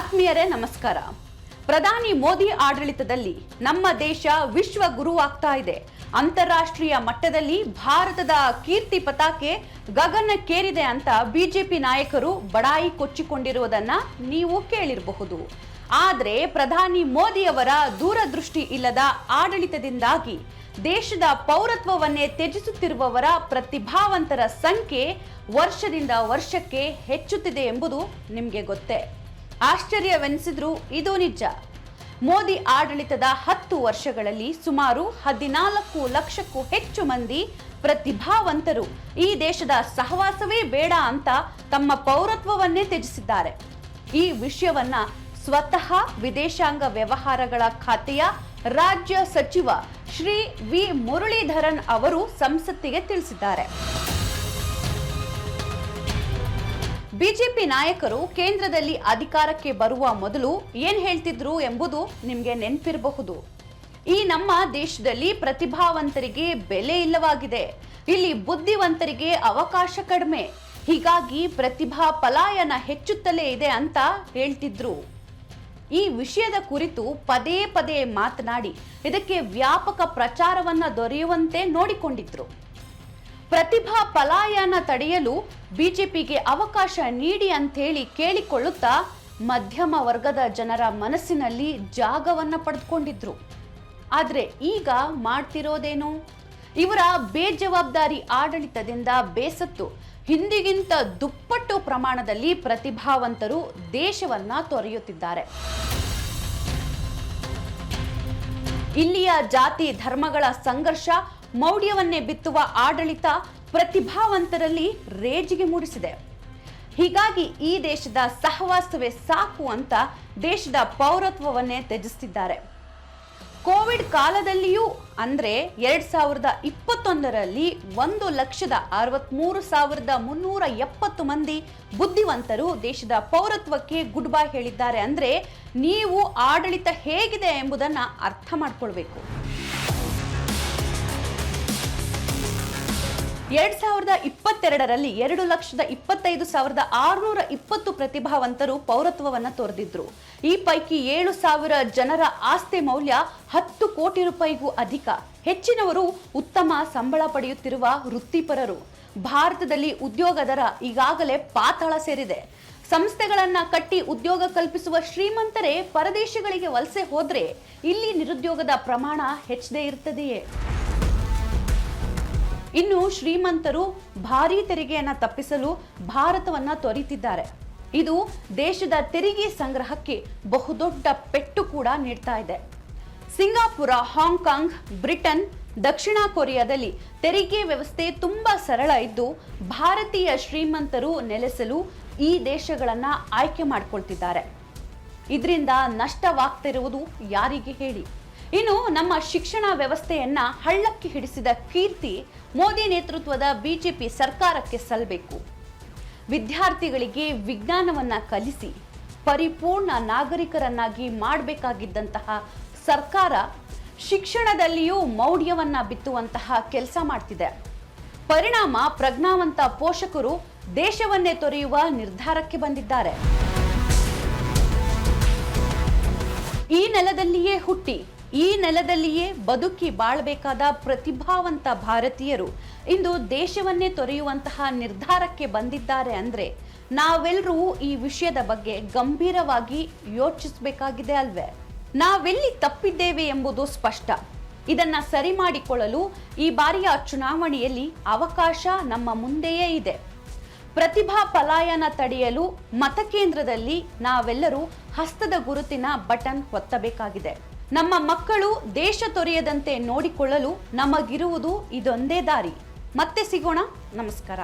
ಆತ್ಮೀಯರೇ, ನಮಸ್ಕಾರ. ಪ್ರಧಾನಿ ಮೋದಿ ಆಡಳಿತದಲ್ಲಿ ನಮ್ಮ ದೇಶ ವಿಶ್ವ ಗುರುವಾಗ್ತಾ ಇದೆ. ಅಂತಾರಾಷ್ಟ್ರೀಯ ಮಟ್ಟದಲ್ಲಿ ಭಾರತದ ಕೀರ್ತಿ ಪತಾಕೆ ಗಗನಕ್ಕೇರಿದೆ ಅಂತ ಬಿಜೆಪಿ ನಾಯಕರು ಬಡಾಯಿ ಕೊಚ್ಚಿಕೊಂಡಿರುವುದನ್ನ ನೀವು ಕೇಳಿರಬಹುದು. ಆದರೆ ಪ್ರಧಾನಿ ಮೋದಿಯವರ ದೂರದೃಷ್ಟಿ ಇಲ್ಲದ ಆಡಳಿತದಿಂದಾಗಿ ದೇಶದ ಪೌರತ್ವವನ್ನೇ ತ್ಯಜಿಸುತ್ತಿರುವವರ ಪ್ರತಿಭಾವಂತರ ಸಂಖ್ಯೆ ವರ್ಷದಿಂದ ವರ್ಷಕ್ಕೆ ಹೆಚ್ಚುತ್ತಿದೆ ಎಂಬುದು ನಿಮಗೆ ಗೊತ್ತೇ. ಆಶ್ಚರ್ಯವೆನಿಸಿದ್ರೂ ಇದು ನಿಜ. ಮೋದಿ ಆಡಳಿತದ ಹತ್ತು ವರ್ಷಗಳಲ್ಲಿ ಸುಮಾರು ಹದಿನಾಲ್ಕು ಲಕ್ಷಕ್ಕೂ ಹೆಚ್ಚು ಮಂದಿ ಪ್ರತಿಭಾವಂತರು ಈ ದೇಶದ ಸಹವಾಸವೇ ಬೇಡ ಅಂತ ತಮ್ಮ ಪೌರತ್ವವನ್ನೇ ತ್ಯಜಿಸಿದ್ದಾರೆ. ಈ ವಿಷಯವನ್ನ ಸ್ವತಃ ವಿದೇಶಾಂಗ ವ್ಯವಹಾರಗಳ ಖಾತೆಯ ರಾಜ್ಯ ಸಚಿವ ಶ್ರೀ ವಿ ಮುರಳೀಧರನ್ ಅವರು ಸಂಸತ್ತಿಗೆ ತಿಳಿಸಿದ್ದಾರೆ. ಬಿಜೆಪಿ ನಾಯಕರು ಕೇಂದ್ರದಲ್ಲಿ ಅಧಿಕಾರಕ್ಕೆ ಬರುವ ಮೊದಲು ಏನ್ ಹೇಳ್ತಿದ್ರು ಎಂಬುದು ನಿಮ್ಗೆ ನೆನಪಿರಬಹುದು. ಈ ನಮ್ಮ ದೇಶದಲ್ಲಿ ಪ್ರತಿಭಾವಂತರಿಗೆ ಬೆಲೆ ಇಲ್ಲವಾಗಿದೆ. ಇಲ್ಲಿ ಬುದ್ಧಿವಂತರಿಗೆ ಅವಕಾಶ ಕಡಿಮೆ. ಹೀಗಾಗಿ ಪ್ರತಿಭಾ ಪಲಾಯನ ಹೆಚ್ಚುತ್ತಲೇ ಇದೆ ಅಂತ ಹೇಳ್ತಿದ್ರು. ಈ ವಿಷಯದ ಕುರಿತು ಪದೇ ಪದೇ ಮಾತನಾಡಿ ಇದಕ್ಕೆ ವ್ಯಾಪಕ ಪ್ರಚಾರವನ್ನ ದೊರೆಯುವಂತೆ ನೋಡಿಕೊಂಡಿದ್ರು. ಪ್ರತಿಭಾ ಪಲಾಯನ ತಡೆಯಲು ಬಿಜೆಪಿಗೆ ಅವಕಾಶ ನೀಡಿ ಅಂಥೇಳಿ ಕೇಳಿಕೊಳ್ಳುತ್ತಾ ಮಧ್ಯಮ ವರ್ಗದ ಜನರ ಮನಸ್ಸಿನಲ್ಲಿ ಜಾಗವನ್ನ ಪಡೆದುಕೊಂಡಿದ್ರು. ಆದರೆ ಈಗ ಮಾಡ್ತಿರೋದೇನು? ಇವರ ಬೇಜವಾಬ್ದಾರಿ ಆಡಳಿತದಿಂದ ಬೇಸತ್ತು. ಹಿಂದಿಗಿಂತ ದುಪ್ಪಟ್ಟು ಪ್ರಮಾಣದಲ್ಲಿ ಪ್ರತಿಭಾವಂತರು ದೇಶವನ್ನ ತೊರೆಯುತ್ತಿದ್ದಾರೆ. ಇಲ್ಲಿಯ ಜಾತಿ ಧರ್ಮಗಳ ಸಂಘರ್ಷ ಮೌಢ್ಯವನ್ನೇ ಬಿತ್ತುವ ಆಡಳಿತ ಪ್ರತಿಭಾವಂತರಲ್ಲಿ ರೇಜಿಗೆ ಮೂಡಿಸಿದೆ. ಹೀಗಾಗಿ ಈ ದೇಶದ ಸಹವಾಸವೇ ಸಾಕು ಅಂತ ದೇಶದ ಪೌರತ್ವವನ್ನೇ ತ್ಯಜಿಸುತ್ತಿದ್ದಾರೆ ಕೋವಿಡ್ ಕಾಲದಲ್ಲಿಯೂ ಅಂದ್ರೆ ಎರಡು ಸಾವಿರದ ಇಪ್ಪತ್ತೊಂದರಲ್ಲಿ ಒಂದು ಲಕ್ಷದ ಅರವತ್ತ್ಮೂರು ಸಾವಿರದ ಮುನ್ನೂರ ಎಪ್ಪತ್ತು ಮಂದಿ ಬುದ್ಧಿವಂತರು ದೇಶದ ಪೌರತ್ವಕ್ಕೆ ಗುಡ್ ಬೈ ಹೇಳಿದ್ದಾರೆ ಅಂದ್ರೆ ನೀವು ಆಡಳಿತ ಹೇಗಿದೆ ಎಂಬುದನ್ನ ಅರ್ಥ ಮಾಡ್ಕೊಳ್ಬೇಕು. ಎರಡ್ ಸಾವಿರದ ಇಪ್ಪತ್ತೆರಡರಲ್ಲಿ ಎರಡು ಲಕ್ಷದ ಇಪ್ಪತ್ತೈದು ಸಾವಿರದ ಆರುನೂರ ಇಪ್ಪತ್ತು ಪ್ರತಿಭಾವಂತರು ಪೌರತ್ವವನ್ನ ತೋರೆದಿದ್ರು. ಈ ಪೈಕಿ ಏಳು ಸಾವಿರ ಜನರ ಆಸ್ತಿ ಮೌಲ್ಯ ಹತ್ತು ಕೋಟಿ ರೂಪಾಯಿಗೂ ಅಧಿಕ. ಹೆಚ್ಚಿನವರು ಉತ್ತಮ ಸಂಬಳ ಪಡೆಯುತ್ತಿರುವ ವೃತ್ತಿಪರರು. ಭಾರತದಲ್ಲಿ ಉದ್ಯೋಗ ದರ ಈಗಾಗಲೇ ಪಾತಾಳ ಸೇರಿದೆ. ಸಂಸ್ಥೆಗಳನ್ನ ಕಟ್ಟಿ ಉದ್ಯೋಗ ಕಲ್ಪಿಸುವ ಶ್ರೀಮಂತರೇ ಪರದೇಶಗಳಿಗೆ ವಲಸೆ ಹೋದ್ರೆ ಇಲ್ಲಿ ನಿರುದ್ಯೋಗದ ಪ್ರಮಾಣ ಹೆಚ್ಚದೇ ಇರ್ತದೆಯೇ? ಇನ್ನು ಶ್ರೀಮಂತರು ಭಾರೀ ತೆರಿಗೆಯನ್ನ ತಪ್ಪಿಸಲು ಭಾರತವನ್ನ ತೊರೆಯುತ್ತಿದ್ದಾರೆ ಇದು ದೇಶದ ತೆರಿಗೆ ಸಂಗ್ರಹಕ್ಕೆ ಬಹುದೊಡ್ಡ ಪೆಟ್ಟು ಕೂಡ ನೀಡ್ತಾ ಇದೆ. ಸಿಂಗಾಪುರ ಹಾಂಗ್ಕಾಂಗ್ ಬ್ರಿಟನ್, ದಕ್ಷಿಣ ಕೊರಿಯಾದಲ್ಲಿ ತೆರಿಗೆ ವ್ಯವಸ್ಥೆ ತುಂಬಾ ಸರಳ ಇದ್ದು, ಭಾರತೀಯ ಶ್ರೀಮಂತರು ನೆಲೆಸಲು ಈ ದೇಶಗಳನ್ನ ಆಯ್ಕೆ ಮಾಡಿಕೊಳ್ತಿದ್ದಾರೆ. ಇದರಿಂದ ನಷ್ಟವಾಗ್ತಿರುವುದು ಯಾರಿಗೆ ಹೇಳಿ? ಇನ್ನು ನಮ್ಮ ಶಿಕ್ಷಣ ವ್ಯವಸ್ಥೆಯನ್ನ ಹಳ್ಳಕ್ಕೆ ಹಿಡಿಸಿದ ಕೀರ್ತಿ ಮೋದಿ ನೇತೃತ್ವದ ಬಿಜೆಪಿ ಸರ್ಕಾರಕ್ಕೆ ಸಲ್ಲಬೇಕು ವಿದ್ಯಾರ್ಥಿಗಳಿಗೆ ವಿಜ್ಞಾನವನ್ನ ಕಲಿಸಿ, ಪರಿಪೂರ್ಣ ನಾಗರಿಕರನ್ನಾಗಿ ಮಾಡಬೇಕಾಗಿದ್ದಂತಹ ಸರ್ಕಾರ ಶಿಕ್ಷಣದಲ್ಲಿಯೂ ಮೌಢ್ಯವನ್ನ ಬಿತ್ತುವಂತಹ ಕೆಲಸ ಮಾಡ್ತಿದೆ. ಪರಿಣಾಮ ಪ್ರಜ್ಞಾವಂತ ಪೋಷಕರು ದೇಶವನ್ನೇ ತೊರೆಯುವ ನಿರ್ಧಾರಕ್ಕೆ ಬಂದಿದ್ದಾರೆ. ಈ ನೆಲದಲ್ಲಿಯೇ ಹುಟ್ಟಿ ಈ ನೆಲದಲ್ಲಿಯೇ ಬದುಕಿ ಬಾಳಬೇಕಾದ ಪ್ರತಿಭಾವಂತ ಭಾರತೀಯರು ಇಂದು ದೇಶವನ್ನೇ ತೊರೆಯುವಂತಹ ನಿರ್ಧಾರಕ್ಕೆ ಬಂದಿದ್ದಾರೆ ಅಂದರೆ ನಾವೆಲ್ಲರೂ ಈ ವಿಷಯದ ಬಗ್ಗೆ ಗಂಭೀರವಾಗಿ ಯೋಚಿಸಬೇಕಾಗಿದೆ ಅಲ್ವೇ? ನಾವೆಲ್ಲಿ ತಪ್ಪಿದ್ದೇವೆ ಎಂಬುದು ಸ್ಪಷ್ಟ. ಇದನ್ನ ಸರಿ ಮಾಡಿಕೊಳ್ಳಲು ಈ ಬಾರಿಯ ಚುನಾವಣೆಯಲ್ಲಿ ಅವಕಾಶ ನಮ್ಮ ಮುಂದೆಯೇ ಇದೆ. ಪ್ರತಿಭಾ ಪಲಾಯನ ತಡೆಯಲು ಮತಕೇಂದ್ರದಲ್ಲಿ ನಾವೆಲ್ಲರೂ ಹಸ್ತದ ಗುರುತಿನ ಬಟನ್ ಒತ್ತಬೇಕಾಗಿದೆ. ನಮ್ಮ ಮಕ್ಕಳು ದೇಶ ತೊರೆಯದಂತೆ ನೋಡಿಕೊಳ್ಳಲು ನಮಗಿರುವುದು ಇದೊಂದೇ ದಾರಿ. ಮತ್ತೆ ಸಿಗೋಣ. ನಮಸ್ಕಾರ.